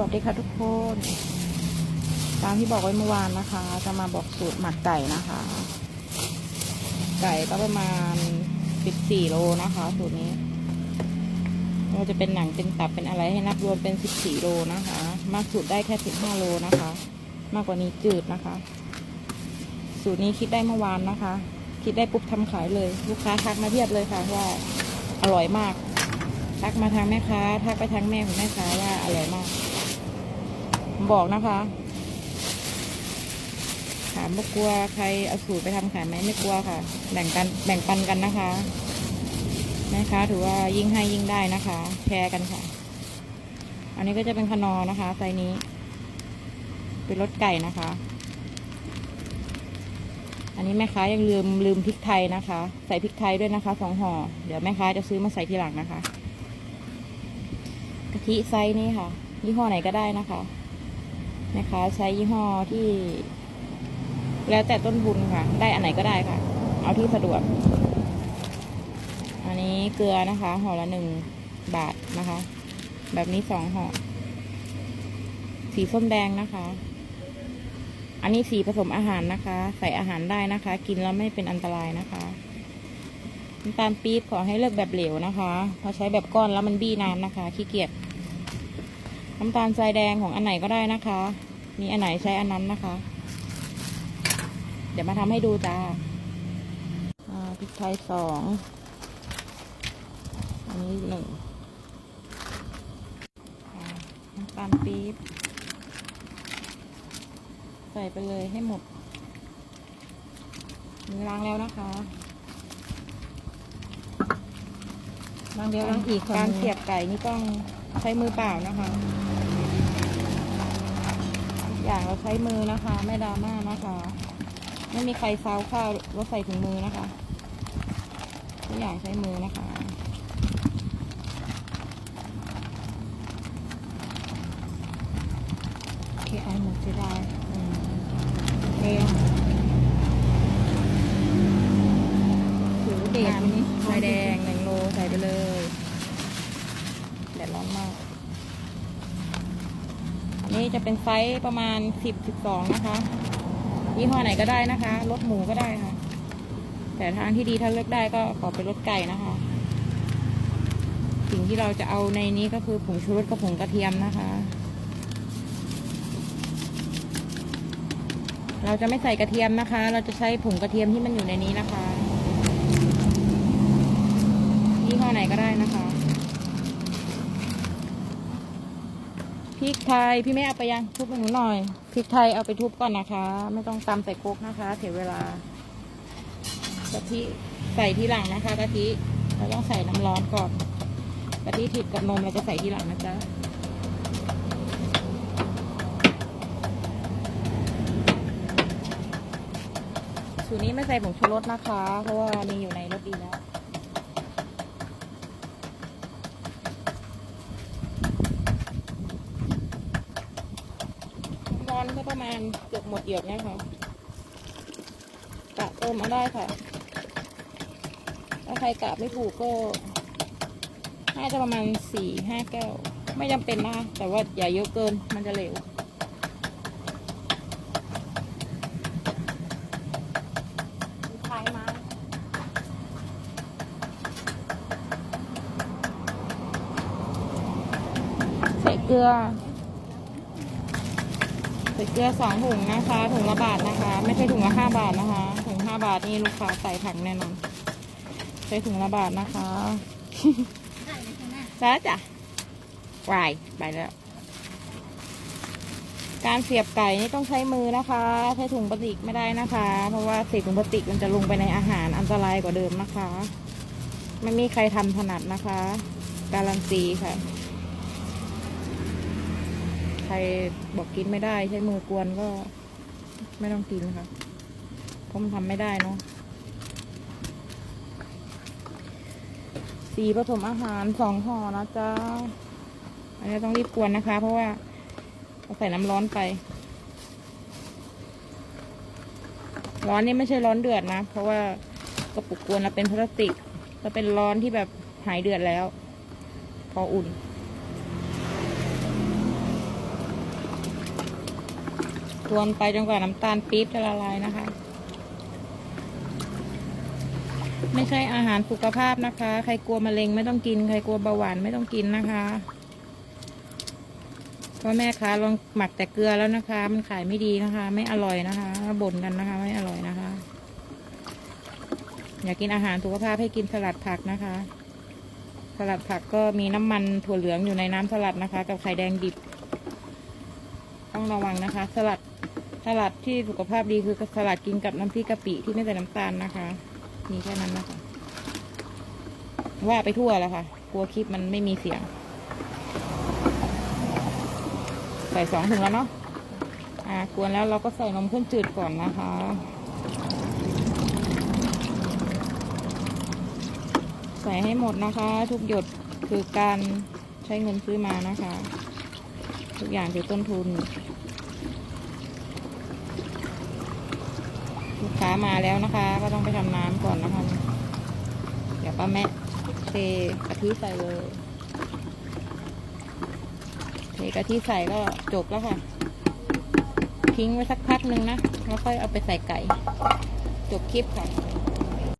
วัสดีค่ะทุกคน ตามที่บอกไว้เมื่อวานนะคะ จะมาบอกสูตรหมักไก่นะคะ ไก่ก็ประมาณ14โลนะคะ สูตรนี้ไม่ว่าจะเป็นหนังเป็นตับเป็นอะไรให้นับรวมเป็น14โลนะคะ มากสุดได้แค่15โลนะคะ มากกว่านี้จืดนะคะ สูตรนี้คิดได้เมื่อวานนะคะ คิดได้ปุ๊บทำขายเลย ลูกค้าทักมาเพียบเลยค่ะว่าอร่อยมากทักมาทางแม่ค้าทักไปทางแม่ของแม่ค้าว่าอร่อยมาก บอกนะคะถามว่ากลัวใครเอาสูตรไปทำขายไหมไม่กลัวค่ะ แบ่งกันแบ่งปันกันนะคะแม่ค้าถือว่ายิ่งให้ยิ่งได้นะคะ แชร์กันค่ะ อันนี้ก็จะเป็นคนอนะคะไซนี้ เป็นรสไก่นะคะ อันนี้แม่ค้ายังลืมลืมพริกไทยนะคะ ใส่พริกไทยด้วยนะคะสองห่อเดี๋ยวแม่ค้าจะซื้อมาใส่ทีหลังนะคะกะทิไซนี้ค่ะยี่ห้อไหนก็ได้นะคะ แม่ค้าใช้ยี่ห้อที่ แล้วแต่ต้นทุนค่ะ ได้อันไหนก็ได้ค่ะ เอาที่สะดวก อันนี้เกลือนะคะห่อละหนึ่งบาทนะคะ แบบนี้สองห่อสีส้มแดงนะคะ อันนี้สีผสมอาหารนะคะ ใส่อาหารได้นะคะ กินแล้วไม่เป็นอันตรายนะคะน้ำตาลปี๊บขอให้เลือกแบบเหลวนะคะเพราะใช้แบบก้อนแล้วมันบี้น้ำนะคะขี้เกียจน้ำตาลทรายแดงของอันไหนก็ได้นะคะ มีอันไหนใช้อันนั้นนะคะ เดี๋ยวมาทำให้ดูจ้าอ่าพริกไทยสอง อันนี้หนึ่งอ่าน้ำตาลปี๊บ ใส่ไปเลยให้หมดมือล้างแล้วนะคะ ล้างเดียวล้างอีกการเสียบไก่นี่ต้องใช้มือเปล่านะคะทุกอย่างเราใช้มือนะคะ ไม่ดราม่านะคะ ไม่มีใครซาวข้าวเราใส่ถุงมือนะคะทุกอย่างใช้มือนะคะโอเคไอหมดจะได้อืมเองถือเด็ดนี้ไฟแดงหนึ่งโลใส่ไปเลยแดดร้อนมากอั นนี้จะเป็นไซส์ประมาณสิบสิบสองนะคะ ยี่ห้อไหนก็ได้นะคะรสหมูก็ได้ค่ะ แต่ทางที่ดีถ้าเลือกได้ก็ขอเป็นรสไก่นะคะ สิ่งที่เราจะเอาในนี้ก็คือผงชูรสกับผงกระเทียมนะคะ เราจะไม่ใส่กระเทียมนะคะ เราจะใช้ผงกระเทียมที่มันอยู่ในนี้นะคะ ยี่ห้อไหนก็ได้นะคะ พริกไทยพี่ไม่เอาไปยังทุบให้หนูหน่อยพริกไทยเอาไปทุบก่อนนะคะ ไม่ต้องตำใส่โครกนะคะเสียเวลากะทิใส่ทีหลังนะคะกะทิเราต้องใส่น้ำร้อนก่อนกะทิถิบกับนมเราจะใส่ทีหลังนะจ๊ะสูตรนี้ไม่ใส่ผงชูรสนะคะ เพราะว่ามีอยู่ในรสดีแล้ว ร้ อนก็ประมาณเกือบหมดเหยือกเนี่ยค่ะกะเติมมาได้ค่ะ ถ้าใครกะไม่ถูกก็น่าจะประมาณสี่ห้าแก้ว ไม่จำเป็นนะคะแต่ว่าอย่าเยอะเกินมันจะเหลวขายมาใส่เกลือ ใส่เกลือสองถุงนะคะ ถุงละบาทนะคะ ไม่ใช่ถุงละห้าบาทนะคะ ถุงห้าบาทนี่ลูกค้าใส่ถังแน่นอนใช้ถุงละบาทนะคะแล้วจ้ะวายไปแล้ว การเสียบไก่นี่ต้องใช้มือนะคะ ใช้ถุงพลาสติกไม่ได้นะคะ เพราะว่าเศษถุงพลาสติกมันจะลงไปในอาหารอันตรายกว่าเดิมนะคะ ไม่มีใครทำถนัดนะคะ การันตีค่ะ ใครบอกกินไม่ได้ใช้มือกวนก็ไม่ต้องกินค่ะเพราะมันทำไม่ได้เนาะสีผสมอาหารสองห่อนะจ๊ะอันนี้ต้องรีบกวนนะคะ เพราะว่าเราใส่น้ำร้อนไป ร้อนนี่ไม่ใช่ร้อนเดือดนะ เพราะว่ากระปุกกวนเราเป็นพลาสติกจะเป็นร้อนที่แบบหายเดือดแล้ว พออุ่น กวนไปจนกว่าน้ำตาลปี๊บจะละลายนะคะ ไม่ใช่อาหารสุขภาพนะคะ ใครกลัวมะเร็งไม่ต้องกิน ใครกลัวเบาหวานไม่ต้องกินนะคะเพราะแม่ค้าลองหมักแต่เกลือแล้วนะคะ มันขายไม่ดีนะคะ ไม่อร่อยนะคะบ่นกันนะคะ ไม่อร่อยนะคะ อยากกินอาหารสุขภาพให้กินสลัดผักนะคะ สลัดผักก็มีน้ำมันถั่วเหลืองอยู่ในน้ำสลัดนะคะ กับไข่แดงดิบ ต้องระวังนะคะ สลัดสลัดที่สุขภาพดีคือสลัดกินกับน้ำพริกกะปิที่ไม่ใส่น้ำตาลนะคะ มีแค่นั้นนะคะ ว่าไปทั่วแล้วค่ะ กลัวคลิปมันไม่มีเสียง ใส่สองถุงแล้วเนาะอ่ากวนแล้วเราก็ใส่นมข้นจืดก่อนนะคะใส่ให้หมดนะคะ ทุกหยดคือการใช้เงินซื้อมานะคะ ทุกอย่างคือต้นทุน ลูกค้ามาแล้วนะคะ ก็ต้องไปทำน้ำก่อนนะคะ เดี๋ยวป้าแม่เทกะทิใส่เลยเทกะทิใส่ก็จบแล้วค่ะ ทิ้งไว้สักพักหนึ่งนะ แล้วค่อยเอาไปใส่ไก่ จบคลิปค่ะ